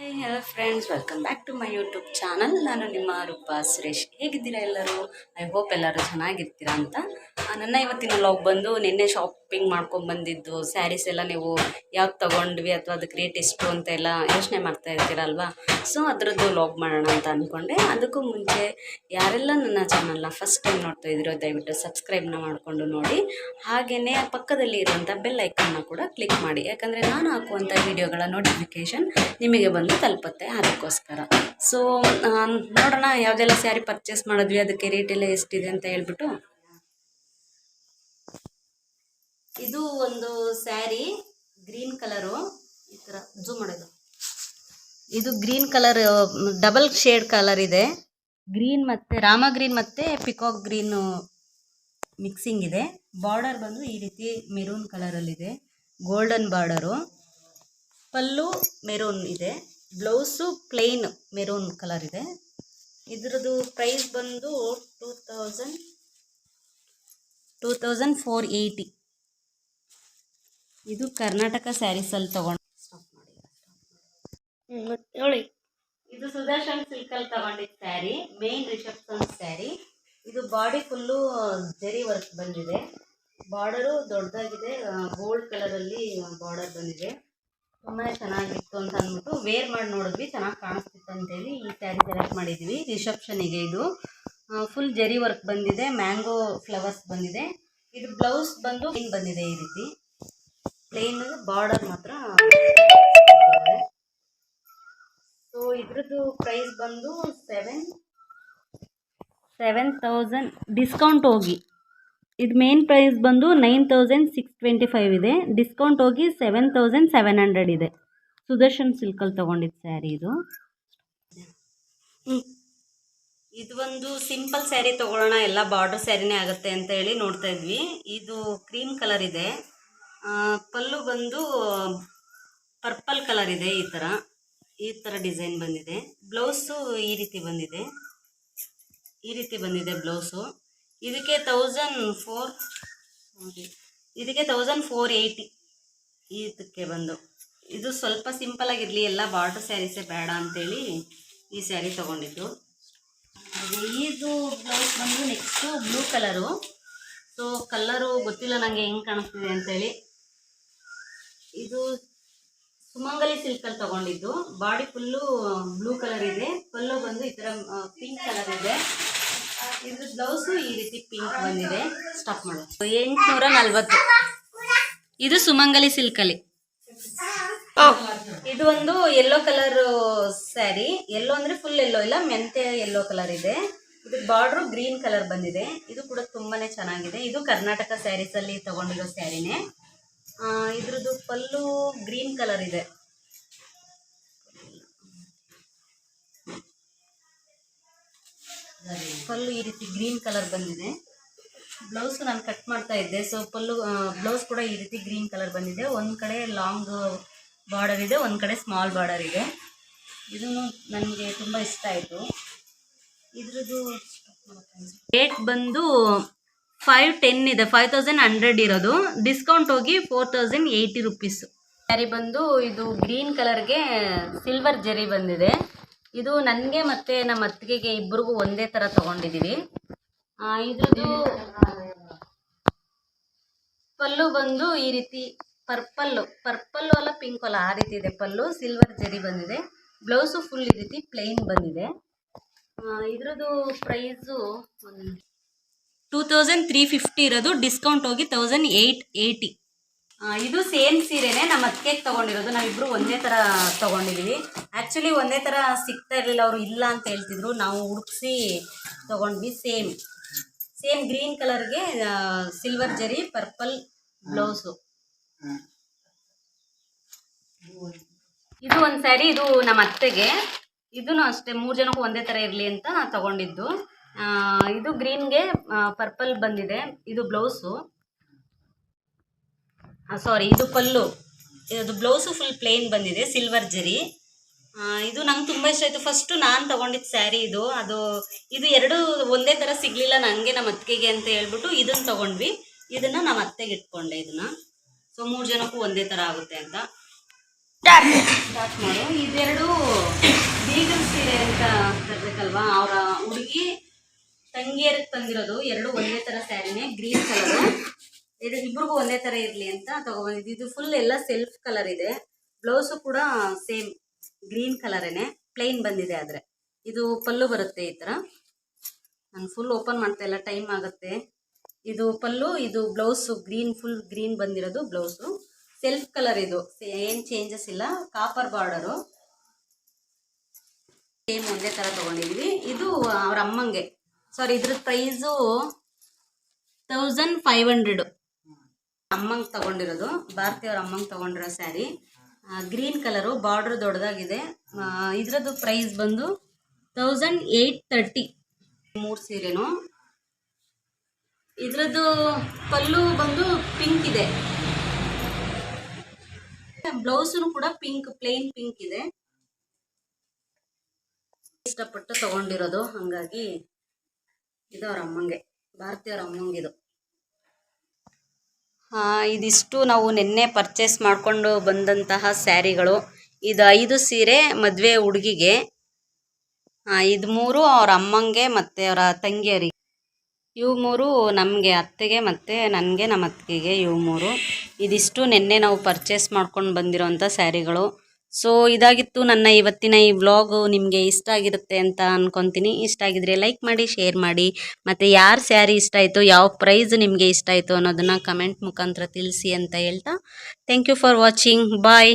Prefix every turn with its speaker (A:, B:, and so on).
A: Hi hello friends welcome back to my YouTube channel ನಾನು ನಿಮ್ಮ ರೂಪಾ ಸುರೇಶ್. ಹೇಗಿದ್ದೀರಾ ಎಲ್ಲರೂ? ಐ ಹೋಪ್ ಎಲ್ಲರೂ ಚೆನ್ನಾಗಿರ್ತೀರಾ ಅಂತ. ನನ್ನ ಇವತ್ತಿನ ಲಾಗ್ ಬಂದು ನಿನ್ನೆ ಶಾಪಿಂಗ್ ಮಾಡ್ಕೊಂಡು ಬಂದಿದ್ದು. ಸ್ಯಾರೀಸ್ ಎಲ್ಲ ನೀವು ಯಾವ್ದು ತೊಗೊಂಡ್ವಿ ಅಥವಾ ಅದಕ್ಕೆ ರೇಟ್ ಎಷ್ಟು ಅಂತ ಎಲ್ಲ ಯೋಚನೆ ಮಾಡ್ತಾ ಇರ್ತೀರಲ್ವಾ? ಸೊ ಅದರದ್ದು ಲಾಗ್ ಮಾಡೋಣ ಅಂತ ಅಂದ್ಕೊಂಡೆ ಅದಕ್ಕೂ ಮುಂಚೆ ಯಾರೆಲ್ಲ ನನ್ನ ಚಾನಲ್ನ ಫಸ್ಟ್ ಟೈಮ್ ನೋಡ್ತಾ ಇದ್ದೀರೋ, ದಯವಿಟ್ಟು ಸಬ್ಸ್ಕ್ರೈಬ್ನ ಮಾಡಿಕೊಂಡು ನೋಡಿ. ಹಾಗೆಯೇ ಪಕ್ಕದಲ್ಲಿ ಇರುವಂಥ ಬೆಲ್ ಐಕನ್ನ ಕೂಡ ಕ್ಲಿಕ್ ಮಾಡಿ. ಯಾಕಂದರೆ ನಾನು ಹಾಕುವಂಥ ವಿಡಿಯೋಗಳ ನೋಟಿಫಿಕೇಷನ್ ನಿಮಗೆ ಬಂದು ತಲುಪುತ್ತೆ ಅದಕ್ಕೋಸ್ಕರ. ಸೊ ನೋಡೋಣ ಯಾವುದೆಲ್ಲ ಸ್ಯಾರಿ ಪರ್ಚೇಸ್ ಮಾಡಿದ್ವಿ, ಅದಕ್ಕೆ ರೇಟ್ ಎಲ್ಲ ಎಷ್ಟಿದೆ ಅಂತ ಹೇಳ್ಬಿಟ್ಟು. ಇದು ಒಂದು ಸ್ಯಾರಿ, ಗ್ರೀನ್ ಕಲರು. ಈ ಥರ ಜೂಮ್ ಮಾಡೋದು. ಇದು green colour double shade colour ಇದೆ. ಗ್ರೀನ್ ಮತ್ತು, ರಾಮ ಗ್ರೀನ್ ಮತ್ತು ಪಿಕಾಕ್ ಗ್ರೀನು ಮಿಕ್ಸಿಂಗ್ ಇದೆ. ಬಾರ್ಡರ್ ಬಂದು ಈ ರೀತಿ ಮೆರೂನ್ ಕಲರಲ್ಲಿದೆ ಗೋಲ್ಡನ್ ಬಾರ್ಡರು ಪಲ್ಲು ಮೆರೂನ್ ಇದೆ. ಬ್ಲೌಸು ಪ್ಲೇನ್ ಮೆರೂನ್ ಕಲರ್ ಇದೆ. ಇದ್ರದ್ದು ಪ್ರೈಸ್ ಬಂದು two thousand two thousand four eighty ಇದು ಕರ್ನಾಟಕ ಸ್ಯಾರೀಸಲ್ಲಿ ತಗೊಂಡು
B: ನೋಡಿ
A: ಇದು ಸುದರ್ಶನ್ ಸಿಲ್ಕಲ್ಲಿ ತಗೊಂಡಿದ್ದ ಸ್ಯಾರಿ ಮೇನ್ ರಿಸೆಪ್ಷನ್ ಸ್ಯಾರಿ. ಇದು ಬಾಡಿ ಫುಲ್ಲು ಜರಿ ವರ್ಕ್ ಬಂದಿದೆ. ಬಾರ್ಡರು ದೊಡ್ಡದಾಗಿದೆ ಗೋಲ್ಡ್ ಕಲರಲ್ಲಿ ಬಾರ್ಡರ್ ಬಂದಿದೆ. ತುಂಬಾ ಚೆನ್ನಾಗಿತ್ತು ಅಂತ ಅಂದ್ಬಿಟ್ಟು ವೇರ್ ಮಾಡಿ ನೋಡಿದ್ವಿ, ಚೆನ್ನಾಗಿ ಕಾಣಿಸ್ತಿತ್ತು ಅಂತೇಳಿ ಈ ಸ್ಯಾರಿ ಸೆಲೆಕ್ಟ್ ಮಾಡಿದ್ವಿ. ರಿಸೆಪ್ಷನಿಗೆ ಇದು. ಫುಲ್ ಜರಿ ವರ್ಕ್ ಬಂದಿದೆ ಮ್ಯಾಂಗೋ ಫ್ಲವರ್ಸ್ ಬಂದಿದೆ. ಇದು ಬ್ಲೌಸ್ ಬಂದು ಪ್ಲೇನ್ ಬಂದಿದೆ ಈ ರೀತಿ. ಪ್ಲೇನ್ ಬಾರ್ಡರ್ ಮಾತ್ರ. ಸೊ ಇದ್ರದ್ದು ಪ್ರೈಸ್ ಬಂದು ಸೆವೆನ್ ಸೆವೆನ್ ತೌಸಂಡ್ ಡಿಸ್ಕೌಂಟ್ ಹೋಗಿ. ಇದು ಮೇನ್ ಪ್ರೈಸ್ ಬಂದು nine thousand six twenty five ಇದೆ. ಡಿಸ್ಕೌಂಟ್ ಹೋಗಿ ಸೆವೆನ್ ತೌಸಂಡ್ ಸೆವೆನ್ ಹಂಡ್ರೆಡ್ ಇದೆ. ಸುದರ್ಶನ್ ಸಿಲ್ಕಲ್ಲಿ ತೊಗೊಂಡಿದ್ದು ಸ್ಯಾರಿ ಇದು. ಇದು ಒಂದು ಸಿಂಪಲ್ ಸ್ಯಾರಿ ತೊಗೊಳ್ಳೋಣ. ಎಲ್ಲ ಬಾರ್ಡರ್ ಸ್ಯಾರಿನೇ ಆಗುತ್ತೆ ಅಂತ ಹೇಳಿ ನೋಡ್ತಾ ಇದ್ವಿ. ಇದು ಕ್ರೀಮ್ ಕಲರ್ ಇದೆ. ಪಲ್ಲು ಬಂದು ಪರ್ಪಲ್ ಕಲರ್ ಇದೆ ಈ ಥರ ಈ ಥರ ಡಿಸೈನ್ ಬಂದಿದೆ. ಬ್ಲೌಸು ಈ ರೀತಿ ಬಂದಿದೆ. ಈ ರೀತಿ ಬಂದಿದೆ ಬ್ಲೌಸು ಇದಕ್ಕೆ ತೌಸಂಡ್ ಫೋರ್ ಇದಕ್ಕೆ ತೌಸಂಡ್ ಫೋರ್ ಏಯ್ಟಿ ಇದಕ್ಕೆ ಬಂದು. ಇದು ಸ್ವಲ್ಪ ಸಿಂಪಲ್ ಆಗಿರಲಿ, ಎಲ್ಲ ಬಾರ್ಡರ್ ಸ್ಯಾರೀಸೇ ಬೇಡ ಅಂತೇಳಿ ಈ ಸ್ಯಾರಿ ತೊಗೊಂಡಿದ್ದು. ಹಾಗೆ ಇದು ಬ್ಲೌಸ್ ಬಂದು next blue colour so colour ಗೊತ್ತಿಲ್ಲ ನನಗೆ ಹೆಂಗೆ ಕಾಣಿಸ್ತಿದೆ ಅಂತೇಳಿ. ಇದು ಸುಮಂಗಲಿ ಸಿಲ್ಕಲ್ಲಿ ತೊಗೊಂಡಿದ್ದು. ಬಾಡಿ ಫುಲ್ಲು ಬ್ಲೂ ಕಲರ್ ಇದೆ. ಫುಲ್ಲು ಬಂದು ಈ ಥರ ಪಿಂಕ್ ಕಲರ್ ಇದೆ. ಇದ್ರ ಬ್ಲೌಸು ಈ ರೀತಿ ಪಿಂಕ್ ಬಂದಿದೆ. ಸ್ಟಾಪ್ ಮಾಡೋದು ಎಂಟುನೂರ ನಲ್ವತ್ತು. ಇದು ಸುಮಂಗಲಿ ಸಿಲ್ಕಲ್ಲಿ ಇದು ಒಂದು ಯೆಲ್ಲೋ ಕಲರ್ ಸ್ಯಾರಿ ಎಲ್ಲೋ ಅಂದ್ರೆ ಫುಲ್ ಎಲ್ಲೋ ಇಲ್ಲ ಮೆಂತೆ ಯೆಲ್ಲೋ ಕಲರ್ ಇದೆ. ಇದು ಬಾರ್ಡ್ರು ಗ್ರೀನ್ ಕಲರ್ ಬಂದಿದೆ. ಇದು ಕೂಡ ತುಂಬಾನೇ ಚೆನ್ನಾಗಿದೆ. ಇದು ಕರ್ನಾಟಕ ಸ್ಯಾರೀಸ್ ಅಲ್ಲಿ ತಗೊಂಡಿರೋ ಸ್ಯಾರಿನೇ ಆ, ಇದ್ರದ್ದು ಪಲ್ಲು ಗ್ರೀನ್ ಕಲರ್ ಇದೆ. ಪಲ್ಲು ಈ ರೀತಿ ಗ್ರೀನ್ ಕಲರ್ ಬಂದಿದೆ. ಬ್ಲೌಸ್ ನಾನು ಕಟ್ ಮಾಡ್ತಾ ಇದ್ದೆ. ಸೊ ಪಲ್ಲು ಬ್ಲೌಸ್ ಕೂಡ ಈ ರೀತಿ ಗ್ರೀನ್ ಕಲರ್ ಬಂದಿದೆ. ಒಂದು ಕಡೆ ಲಾಂಗ್ ಬಾರ್ಡರ್ ಇದೆ, ಒಂದು ಕಡೆ ಸ್ಮಾಲ್ ಬಾರ್ಡರ್ ಇದೆ. ಇದನ್ನು ನನಗೆ ತುಂಬ ಇಷ್ಟ ಆಯಿತು. ಇದ್ರದ್ದು ರೇಟ್ ಬಂದು ಫೈವ್ ಟೆನ್ ಇದೆ. ಫೈವ್ ತೌಸಂಡ್ ಹಂಡ್ರೆಡ್ ಇರೋದು. ಡಿಸ್ಕೌಂಟ್ ಹೋಗಿ four thousand eighty rupees sari ಬಂದು ಇದು ಗ್ರೀನ್ ಕಲರ್ಗೆ ಸಿಲ್ವರ್ ಜರಿ ಬಂದಿದೆ. ಇದು ನನಗೆ ಮತ್ತು ನಮ್ಮ ಅತ್ತಿಗೆಗೆ ಇಬ್ಬರಿಗೂ ಒಂದೇ ಥರ ತಗೊಂಡಿದೀವಿ. ಇದ್ರದ್ದು ಪಲ್ಲು ಬಂದು ಈ ರೀತಿ ಪರ್ಪಲ್ಲು ಪರ್ಪಲ್ಲು ಅಲ್ಲ ಪಿಂಕ್ ಅಲ್ಲ, ಆ ರೀತಿ ಇದೆ ಪಲ್ಲು, ಸಿಲ್ವರ್ ಜರಿ ಬಂದಿದೆ. ಬ್ಲೌಸು ಫುಲ್ ಈ ರೀತಿ ಪ್ಲೈನ್ ಬಂದಿದೆ. ಇದ್ರದ್ದು price two thousand three fifty ಇರೋದು ಡಿಸ್ಕೌಂಟ್ ಹೋಗಿ ತೌಸಂಡ್ ಏಯ್ಟ್ ಏಯ್ಟಿ ಇದು ಸೇಮ್ ಸೀರೆನೆ ನಮ್ಮ ಅತ್ತೆಗೆ ತೊಗೊಂಡಿರೋದು. ನಾವಿಬ್ಬರು ಒಂದೇ ಥರ ತೊಗೊಂಡಿದ್ದೀವಿ ಆ್ಯಕ್ಚುಲಿ ಒಂದೇ ಥರ ಸಿಗ್ತಾ ಇರಲಿಲ್ಲ, ಅವರು ಇಲ್ಲ ಅಂತ ಹೇಳ್ತಿದ್ರು. ನಾವು ಹುಡುಕ್ಸಿ ತೊಗೊಂಡ್ವಿ ಸೇಮ್. ಸೇಮ್ ಗ್ರೀನ್ ಕಲರ್ಗೆ ಸಿಲ್ವರ್ ಜರಿ ಪರ್ಪಲ್ ಬ್ಲೌಸು ಇದು ಒಂದು ಸ್ಯಾರಿ ಇದು ನಮ್ಮ ಅತ್ತೆಗೆ. ಇದೂ ಅಷ್ಟೇ, ಮೂರು ಜನಕ್ಕೂ ಒಂದೇ ಥರ ಇರಲಿ ಅಂತ ನಾನು ತಗೊಂಡಿದ್ದು. ಇದು ಗ್ರೀನ್ಗೆ ಪರ್ಪಲ್ ಬಂದಿದೆ. ಇದು ಬ್ಲೌಸು ಸಾರಿ ಇದು ಪಲ್ಲು ಇದು ಬ್ಲೌಸು ಫುಲ್ ಪ್ಲೇನ್ ಬಂದಿದೆ ಸಿಲ್ವರ್ ಜರಿ. ಇದು ನಂಗೆ ತುಂಬ ಇಷ್ಟ ಆಯಿತು. ಫಸ್ಟು ನಾನು ತೊಗೊಂಡಿದ್ದು ಸ್ಯಾರಿ ಇದು. ಅದು, ಇದು ಎರಡು ಒಂದೇ ಥರ ಸಿಗಲಿಲ್ಲ ನನಗೆ ನಮ್ಮ ಅತ್ತಿಗೆಗೆ ಅಂತ ಹೇಳ್ಬಿಟ್ಟು ಇದನ್ನು ತೊಗೊಂಡ್ವಿ. ಇದನ್ನು ನಮ್ಮ ಅತ್ತೆಗೆ ಇಟ್ಕೊಂಡೆ ಇದನ್ನು. ಸೊ ಮೂರು ಜನಕ್ಕೂ ಒಂದೇ ಥರ ಆಗುತ್ತೆ ಅಂತ. ಸ್ಟಾರ್ಟ್ ಮಾಡು. ಇದೆರಡು ಬೀಗಲ್ ಸೀರೆ ಅಂತ ಕರ್ಬೇಕಲ್ವಾ ಅವರ ಹುಡುಗಿ ತಂಗಿಯರಿಗೆ ತಂದಿರೋದು. ಎರಡು ಒಂದೇ ಥರ ಸ್ಯಾರಿನೇ ಗ್ರೀನ್ ಕಲರು ಇದು ಇಬ್ರಿಗೂ ಒಂದೇ ಥರ ಇರಲಿ ಅಂತ ತಗೊಬಂದಿದ್ದು ಇದು ಫುಲ್ ಎಲ್ಲ ಸೆಲ್ಫ್ ಕಲರ್ ಇದೆ. ಬ್ಲೌಸು ಕೂಡ ಸೇಮ್ ಗ್ರೀನ್ ಕಲರೇನೆ ಪ್ಲೈನ್ ಬಂದಿದೆ ಆದರೆ. ಇದು ಪಲ್ಲು ಬರುತ್ತೆ ಈ ಥರ ನಾನು ಫುಲ್ ಓಪನ್ ಮಾಡ್ತಾ ಇಲ್ಲ ಟೈಮ್ ಆಗುತ್ತೆ. ಇದು ಪಲ್ಲು, ಇದು ಬ್ಲೌಸು ಗ್ರೀನ್ ಫುಲ್ ಗ್ರೀನ್ ಬಂದಿರೋದು ಬ್ಲೌಸು ಸೆಲ್ಫ್ ಕಲರ್ ಇದು, ಏನು ಚೇಂಜಸ್ ಇಲ್ಲ. ಕಾಪರ್ ಬಾರ್ಡರು ಸೇಮ್ ಒಂದೇ ಥರ ತೊಗೊಂಡಿದ್ವಿ. ಇದು ಅವ್ರ ಅಮ್ಮಂಗೆ. ಸಾರಿ ಇದ್ರ ಪ್ರೈಸು ತೌಸಂಡ್ ಫೈವ್ ಹಂಡ್ರೆಡು ಅಮ್ಮಂಗೆ ತಗೊಂಡಿರೋದು, ಭಾರತೀಯವ್ರ ಅಮ್ಮಂಗ್ ತಗೊಂಡಿರೋ ಸ್ಯಾರಿ. ಗ್ರೀನ್ ಕಲರು, ಬಾರ್ಡ್ರ್ ದೊಡ್ಡದಾಗಿದೆ. ಇದರದ್ದು ಪ್ರೈಸ್ ಬಂದು ತೌಸಂಡ್ ಏಯ್ಟ್ ತರ್ಟಿ. ಮೂರು ಸೀರೆನು. ಇದ್ರದ್ದು ಪಲ್ಲು ಬಂದು ಪಿಂಕ್ ಇದೆ. ಬ್ಲೌಸು ಕೂಡ ಪಿಂಕ್, ಪ್ಲೇನ್ ಪಿಂಕ್ ಇದೆ. ಇಷ್ಟಪಟ್ಟು ತಗೊಂಡಿರೋದು, ಹಂಗಾಗಿ ಇದು ಅವ್ರ ಅಮ್ಮಂಗೆ, ಭಾರತೀಯವ್ರ ಅಮ್ಮಂಗಿದು. ಇದಿಷ್ಟು ನಾವು ನಿನ್ನೆ ಪರ್ಚೇಸ್ ಮಾಡಿಕೊಂಡು ಬಂದಂತಹ ಸ್ಯಾರಿಗಳು. ಇದು ಐದು ಸೀರೆ ಮದುವೆ ಹುಡುಗಿಗೆ. ಇದು ಮೂರು ಅವ್ರ ಅಮ್ಮಂಗೆ ಮತ್ತು ಅವರ ತಂಗಿಯರಿಗೆ. ಇವು ಮೂರು ನಮಗೆ ಅತ್ತೆಗೆ ಮತ್ತು ನನಗೆ ನಮ್ಮ ಅತ್ತಿಗೆಗೆ ಇವು ಮೂರು. ಇದಿಷ್ಟು ನಿನ್ನೆ ನಾವು ಪರ್ಚೇಸ್ ಮಾಡ್ಕೊಂಡು ಬಂದಿರೋಂಥ ಸ್ಯಾರಿಗಳು. ಸೊ ಇದಾಗಿತ್ತು ನನ್ನ ಇವತ್ತಿನ ಈ ವ್ಲಾಗು ನಿಮಗೆ ಇಷ್ಟ ಆಗಿರುತ್ತೆ ಅಂತ ಅನ್ಕೊತೀನಿ. ಇಷ್ಟ ಆಗಿದ್ರೆ ಲೈಕ್ ಮಾಡಿ ಶೇರ್ ಮಾಡಿ. ಮತ್ತು ಯಾರು ಸ್ಯಾರಿ ಇಷ್ಟ ಆಯಿತು, ಯಾವ ಪ್ರೈಸ್ ನಿಮಗೆ ಇಷ್ಟ ಆಯಿತು ಅನ್ನೋದನ್ನು ಕಮೆಂಟ್ ಮುಖಾಂತರ ತಿಳಿಸಿ ಅಂತ ಹೇಳ್ತಾ. Thank you for watching bye